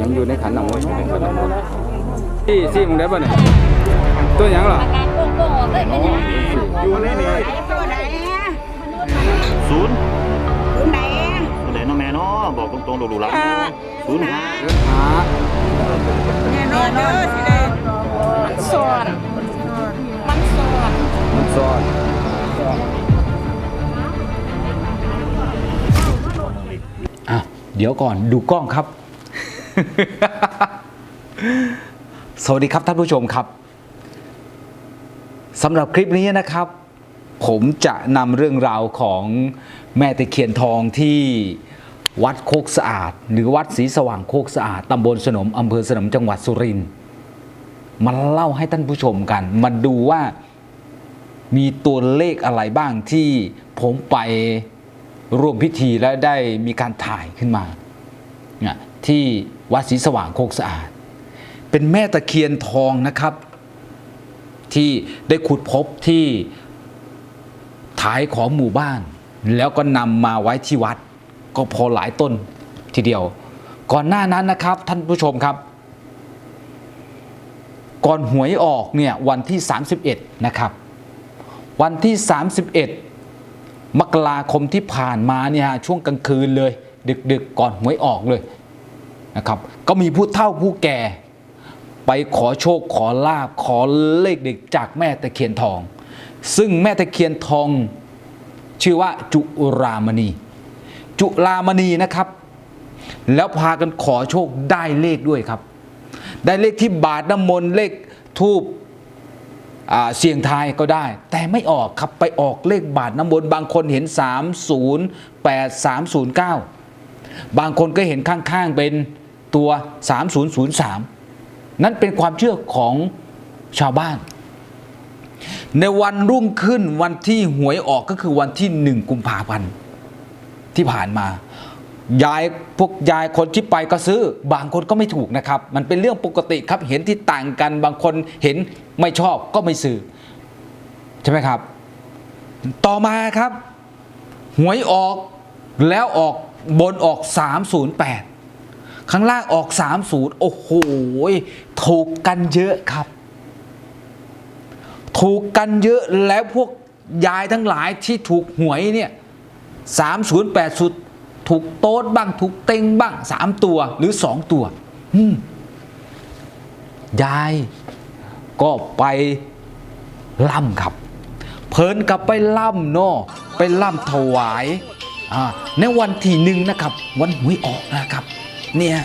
ยังอยู่ในขันน้ำมนต์ที่ซี่มึงได้ป่ะเนี่ยตัวหยังเหรออาการโป่งๆเลยเป็นยังไงอยู่ในนี่ตัวไหนศูนย์ตัวไหนตัวไหนเน้องแม่เนาะบอกตรงๆดูๆหลังศูนย์ห้าเดินหาแน่นอนเด้อสิได้สอนมันสอนมันซ้อนอะเดี๋ยวก่อนดูกล้องครับ สวัสดีครับท่านผู้ชมครับสำหรับคลิปนี้นะครับ ผมจะนำเรื่องราวของแม่ตะเคียนทองที่วัดโคกสะอาด หรือวัดศรีสว่างโคกสะอาดตำบลสนมอำเภอสนมจังหวัดสุรินทร์มาเล่าให้ท่านผู้ชมกัน มาดูว่ามีตัวเลขอะไรบ้างที่ผมไปร่วมพิธีและได้มีการถ่ายขึ้นมาที่ วัดศรีสว่างโคกสะอาด เป็นแม่ตะเคียนทองนะครับ ที่ได้ขุดพบที่ท้ายของหมู่บ้าน แล้วก็นำมาไว้ที่วัด ก็พอหลายต้นทีเดียว ก่อนหน้านั้นนะครับ ท่านผู้ชมครับ ก่อนหวยออกเนี่ยวันที่ 31 นะครับ วันที่ 31 มกราคมที่ผ่านมาเนี่ยฮะช่วงกลางคืนเลย ดึกๆก่อนหวยออกเลย นะครับก็มีผู้เฒ่าผู้แก่ไปขอโชคขอลาบขอเลขเด็กจากแม่ตะเคียนทอง ซึ่งแม่ตะเคียนทอง ชื่อว่าจุรามณี จุรามณีนะครับ แล้วพากันขอโชคได้เลขด้วยครับ ได้เลขที่บาทน้ำมนต์เลขทูบเสียงทายก็ได้ แต่ไม่ออกครับไปออกเลขบาทน้ำมนต์บางคนเห็น 308 309 บางคนก็เห็นข้างๆเป็น ตัว 3003 นั่นเป็นความเชื่อของชาวบ้าน ในวันรุ่งขึ้นวันที่หวยออกก็คือวันที่หนึ่งกุมภาพันธ์ที่ผ่านมายายพวกยายคนที่ไปก็ซื้อบางคนก็ไม่ถูกนะครับ มันเป็นเรื่องปกติครับเห็นที่ต่างกันบางคนเห็นไม่ชอบก็ไม่ซื้อใช่ไหมครับ ต่อมาครับ หวยออกแล้วออกบนออก 308 ข้างล่างออก 30 โอ้โห ถูกกันเยอะครับ ถูกกันเยอะแล้วพวกยายทั้งหลายที่ถูกหวยเนี่ย308สุด ถูกโต๊ดบ้าง ถูกเต็งบ้าง3ตัวหรือ2ตัว ยายก็ไปล่ำครับ เพลินกับไปล่ำเนาะไปล่ำถวายในวันที่หนึ่งนะครับ วันหวยออกนะครับ เนี่ย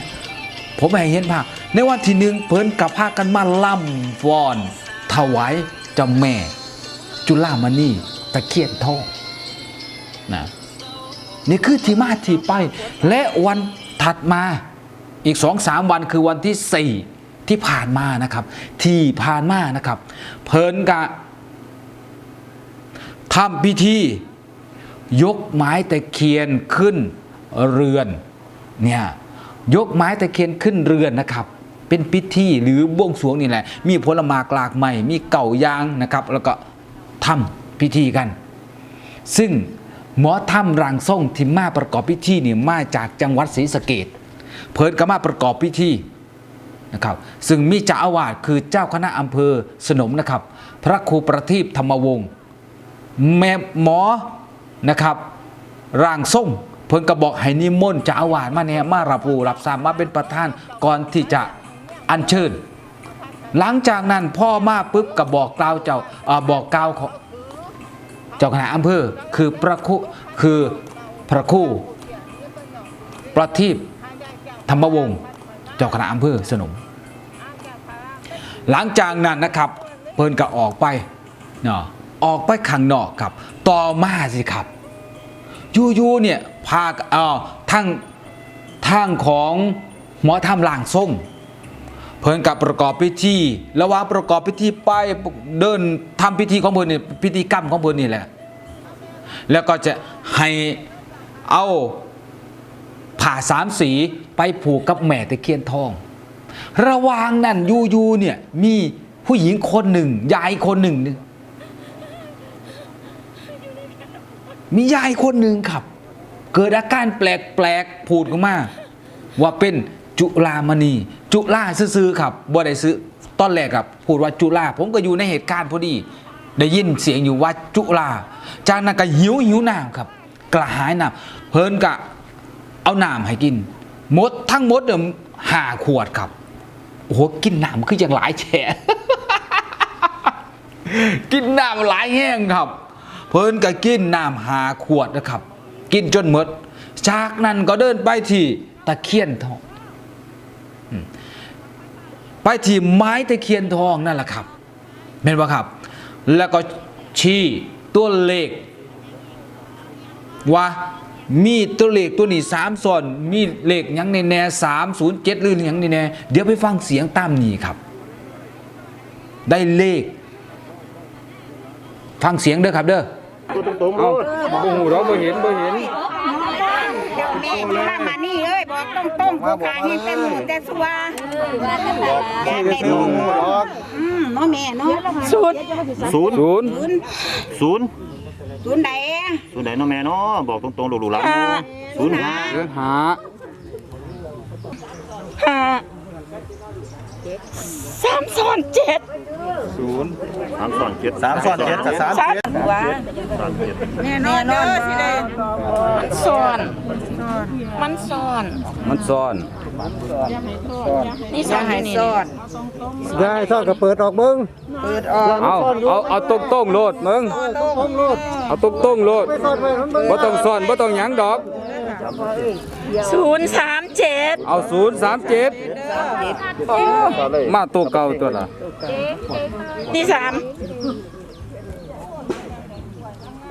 ผมให้เห็นภาพในวันที่หนึ่งเพิ่นกับพาคกันมาล่ำฟอน ถวายเจ้าแม่ จุฬามณีตะเคียนทองนะนี่คือที่มาที่ไป และวันถัดมาอีกสองสามวันคือวันที่สี่ที่ผ่านมานะครับ ที่ผ่านมานะครับ เพิ่นกะทำพิธี ยกไม้ตะเคียนขึ้นเรือนเนี่ย ยกไม้ตะเคียนขึ้นเรือนนะครับ เป็นพิธีหรือบวงสรวงนี่แหละ มีผลหมากลากใหม่ มีเก่ายางนะครับ แล้วก็ทำพิธีกัน ซึ่งหมอถ้ำรังส่งที่มาประกอบพิธีเนี่ยมาจากจังหวัดศรีสะเกดเพิ่นก็มาประกอบพิธีนะครับ ซึ่งมีจ้าอาวาสคือเจ้าคณะอำเภอสนมนะครับ พระครูประทีปธรรมวงศ์แม่หมอนะครับร่างทรง เพิ่นก็บอกให้นิมนต์จ้าอาวาสมาเนี่ยมารับรู้รับทราบมาเป็นประธานก่อนที่จะอัญเชิญ หลังจากนั้นพ่อมาปุ๊บก็บอกกล่าวเจ้าบอกกล่าวของเจ้าคณะอำเภอคือพระครูคือพระครูประทีปธรรมวงศ์เจ้าคณะอำเภอสนม หลังจากนั้นนะครับ เพิ่นก็ออกไปเนาะออกไปข้างนอกครับ ต่อมาสิครับ ยูๆเนี่ยพาเอ่อทั้งทั้งของหมอทำลางส่งเพิ่นกับประกอบพิธีระหว่างประกอบพิธีไปเดินทำพิธีของเพิ่นนี่พิธีกรรมของเพิ่นนี่แหละ แล้วก็จะให้เอาผ่าสามสีไปผูกกับแม่ตะเคียนทอง ระหว่างนั้นยูยูเนี่ยมีผู้หญิงคนหนึ่งยายคนหนึ่ง มียายคนหนึ่งครับ เกิดอาการแปลกๆพูดออกมาว่าเป็นจุลามณี จุลาซื้อๆครับบ่ได้ซื้อตอนแรกครับ พูดว่าจุลาผมก็อยู่ในเหตุการณ์พอดี ได้ยินเสียงอยู่ว่าจุลาจากนั้นก็หิวหิวน้ำครับ กระหายน้ำเพิ่นกะเอาน้ำให้กินมดทั้งมดเดิมห้าขวดครับโอ้โหกินน้ำคืออย่างหลายแฉะกินน้ำหลายแห้งครับ เพิ่นก็กินน้ำหาขวดนะครับ กินจนหมด จากนั้นก็เดินไปที่ตะเคียนทองไปที่ไม้ตะเคียนทองนั่นแหละครับเห็นปะครับ แล้วก็ชี้ตัวเลขว่ามีตัวเลขตัวนี้สามส่วนมีเลขยังในแน่สามศูนย์เจ็ดหรือยังในแน่เดี๋ยวไปฟังเสียงตามนี้ครับ ได้เลข ฟังเสียงเด้อครับเด้อ ตรงๆเอาโลดบ่หูเราบ่เห็นบ่เห็นเดี๋ยวแม่มามานี่เอ้ยบอกต้องต้มกูขายให้แต่หมูแต่สัวแม่แม่ดูอืมเนาะแม่เนาะสุดศูนย์ศูนย์ศูนย์ศูนย์ศูนย์ไหนศูนย์ไหนเนาะแม่เนาะบอกตรงๆลูกๆหลานเนาะศูนย์ห้าศูนย์หาห้า สามซ้อนเจ็ดศูนย์สามสอนเจ็ดสามสอนเจ็ดกับสามสามหัวสามเจ็ดแน่นอนเด้อสิได้มันซ้อน มันซ้อน มันซ้อนนี่ซ้อนอยู่นี่สอดได้ทอดก็เปิดออกเบิ้งเปิดออกเอาเอาเอาตรงตรงๆโลดมึงห้องโลดเอาตรงตรงๆโลดไม่ทอดไว้ทั้งเบิ้งบ่ต้องซ้อนบ่ต้องหยังดอก ศูนย์สามเจ็ดเอาศูนย์สามเจ็ดมาตัวเก่าตัวละนี่สาม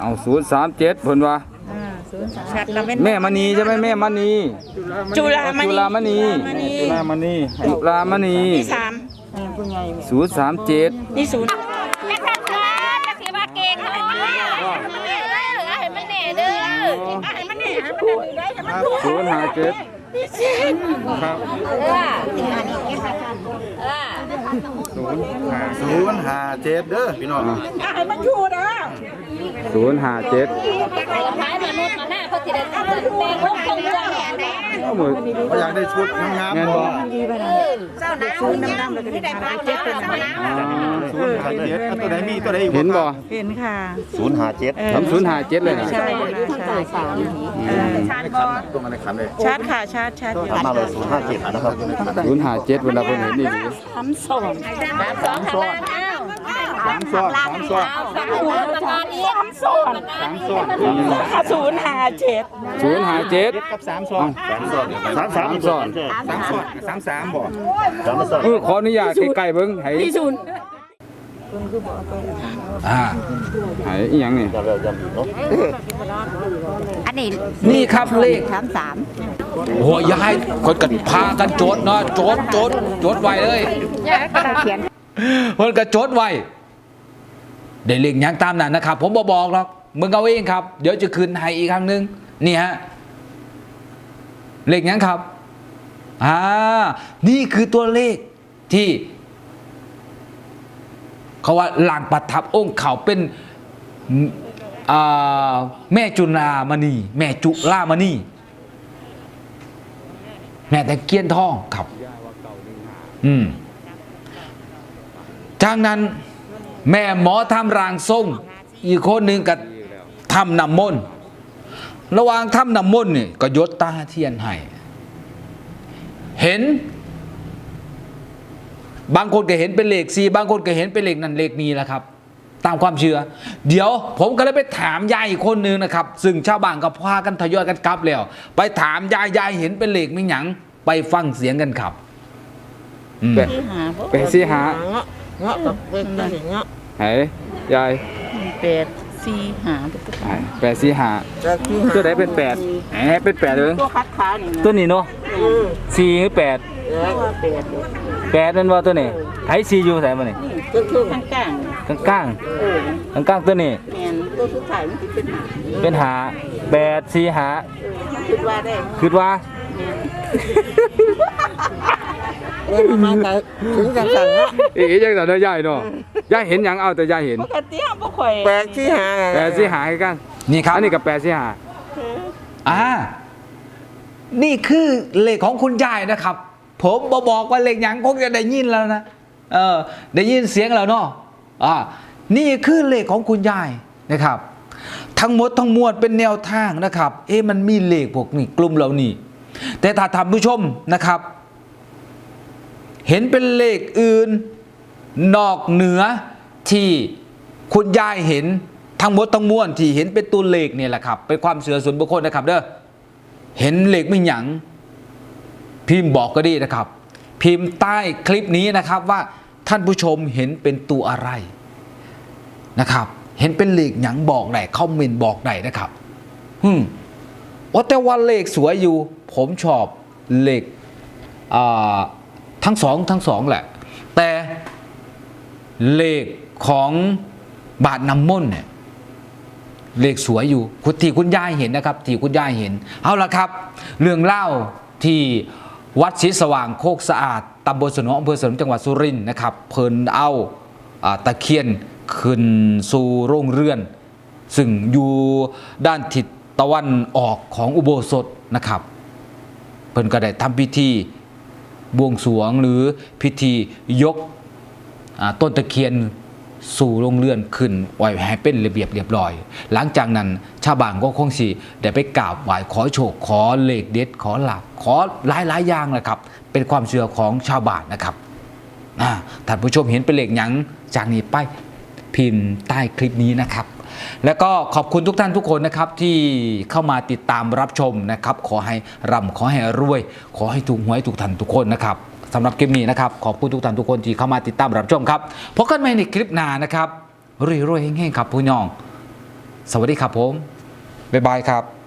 เอาศูนย์สามเจ็ดเพิ่นว่าชัดแล้วเป็นแม่มณีใช่ไหมแม่มณีจุฬามณีจุฬามณีจุฬามณีจุฬามณีนี่สามศูนย์สามเจ็ดนี่ศูนย์ จะทำค่ะจะถือว่าเก่งเนาะให้มันแน่เด้อให้มันแน่ให้มันแน่ให้มัน ศูนย์ห้าเจ็ดครับศูนย์ห้าเจ็ดเด้อพี่น้องให้มันอยู่นะ ศูนย์ห้าเจ็ดท้ายมนุษย์มาหน้าเขาสิได้แปลงพวกคงเรื่องแน่แน่เอามือเขาอยากได้ชุดงามแม่นๆบ่บ่เจ้าหนาวดำๆแล้วก็ได้ปลาเจ็ดเป็นไหมศูนย์ห้าเจ็ดเอาตัวไหนมีตัวไหนอีกเห็นบ่เห็นค่ะศูนย์ห้าเจ็ดทำศูนย์ห้าเจ็ดเลยนะใช่ใช่สามตรงอะไรขันเลยชาร์จค่ะชาร์จชาร์จอยู่ทำมาเลยศูนย์ห้าเจ็ดนะครับศูนย์ห้าเจ็ดเวลาเพิ่นเห็นนี่ดีสามซ้อนสองข้างล่างอ้าวสามซ้อนสามซ้อนสามหัวประการนี้สามซ้อน สามซ้อนศูนย์ห้าเจ็ดศูนย์ห้าเจ็ดกับสามซ้อนสามซ้อนสามสามสอนสามซ้อนสามสามบ่สามซ้อนเออขออนุญาตใกล้ๆเบิ่งให้นี่ศูนย์อ่าให้อีหยังนี่จำแล้วจำอีกเนาะอันนี้นี่ครับเลขสามสามโอ้โหยายคนกันพากันโจดเนาะโจดโจดโจดไว้เลยเขียนคนกันโจดไว้ได้เลขหยังตามนั้นนะครับ ผมบบอกหรอก มึงเอาเองครับ เดี๋ยวจะคืนให้อีกครั้งหนึงนี่ฮะเลขหยังครับอ่านี่คือตัวเลขที่เขาว่าหลังประทับองค์เขาเป็นแม่จุลามณี แม่จุลามณีแม่ตะเกียนทองครับ อืมจากนั้น แม่หมอทำรางทรงอีกคนหนึ่งก็ ทำน้ำมนต์ระหว่างทำน้ำมนต์นี่ก็ยดตาเทียนให้เห็น บางคนก็เห็นเป็นเลขสี่บางคนก็เห็นเป็นเลขนั้นเลขนี้แหละครับ ตามความเชื่อ เดี๋ยวผมก็เลยไปถามยายอีกคนนึงนะครับ ซึ่งชาวบ้านก็พากันทยอยกันกลับแล้ว ไปถามยายยายเห็นเป็นเลขไม่หยังไปฟังเสียงกันครับอืมแปะแปะสิหาเงาะกับเป็นเงาะให้ยาย แปด สี่หาให้แปดสิหาตัวไหนเป็นแปดแหมเป็นแปดเลยตัวคัดขานี่นะตัวนี้เนาะสี่หรือแปดแปดแปดนั่นว่าตัวนี้ไทยซีอยู่ใส่มานี่ก็คือข้างกลางกลางกลางเออกลางกลางๆตัวนี้ แมนตัวสุดท้ายมันสิเป็นหาเป็นหาแปดสี่หาคิดว่าได้คิดว่าเออมาแต่ถึงจังสังเนาะอีจังแต่ยายเนาะ ยายเห็นหยังเอาแต่ยายเห็น ปกติเฮาบ่ค่อยแปดสี่หาแปดสี่หาให้กันนี่ครับอันนี้กับแปดสี่หาอ่านี่คือเลขของคุณยายนะครับ ผมบอบอกว่าเลขหยังคงจะได้ยินแล้วนะเออได้ยินเสียงแล้วเนาะอ่านี่คือเลขของคุณยายนะครับ ทั้งหมดทั้งมวลเป็นแนวทางนะครับ เอ๊ะมันมีเลขพวกนี้กลุ่มเหล่านี้ แต่ถ้าท่านผู้ชมนะครับ เห็นเป็นเลขอื่น นอกเหนือที่คุณยายเห็นทั้งหมดทั้งมวลที่เห็นเป็นตัวเลขเนี่ยแหละครับ เป็นความเสื่อส่วนบุคคลนะครับเด้อเห็นเลขไม่หยังพิมพ์บอกก็ดีนะครับ พิมพ์ใต้คลิปนี้นะครับว่าท่านผู้ชมเห็นเป็นตัวอะไรนะครับ เห็นเป็นเลขหยังบอกไหนคอมเมนต์บอกไหนนะครับฮึมโอ้แต่ว่าเลขสวยอยู่ ผมชอบเลขอ่าทั้งสองทั้งสองแหละ แต่ เลขของบาทน้ำมนต์เนี่ยเลขสวยอยู่คุณที่คุณยายเห็นนะครับ ที่คุณยายเห็น เอาละครับ เรื่องเล่าที่วัดศรีสว่างโคกสะอาดตำบลสนองอำเภอสนมจังหวัดสุรินทร์นะครับเพิ่นเอาตะเคียนขึ้นสู่โรงเรือน ซึ่งอยู่ด้านทิศตะวันออกของอุโบสถนะครับ เพิ่นก็ได้ทำพิธีบวงสรวงหรือพิธียก ต้นตะเคียนสู่โรงเรือนขึ้นไหว้ให้เป็นระเบียบเรียบร้อย หลังจากนั้นชาวบ้านก็คงสิได้ไปกราบไหว้ขอโชคขอเลขเด็ดขอหลับขอหลายหลายอย่างนะครับ เป็นความเชื่อของชาวบ้านนะครับอ่าท่านผู้ชมเห็นเป็นเลขหยังจากนี้ไปพิมพ์ใต้คลิปนี้นะครับ แล้วก็ขอบคุณทุกท่านทุกคนนะครับที่เข้ามาติดตามรับชมนะครับ ขอให้ร่ำขอให้รวย ขอให้ถูกหวยถูกทันทุกคนนะครับ สำหรับคลิปนี้นะครับ ขอบคุณทุกท่านทุกคนที่เข้ามาติดตามรับชมครับพบกันใหม่ในคลิปหน้านะครับรวยๆเฮงๆครับผู้น้อง สวัสดีครับผมบ๊ายบายครับ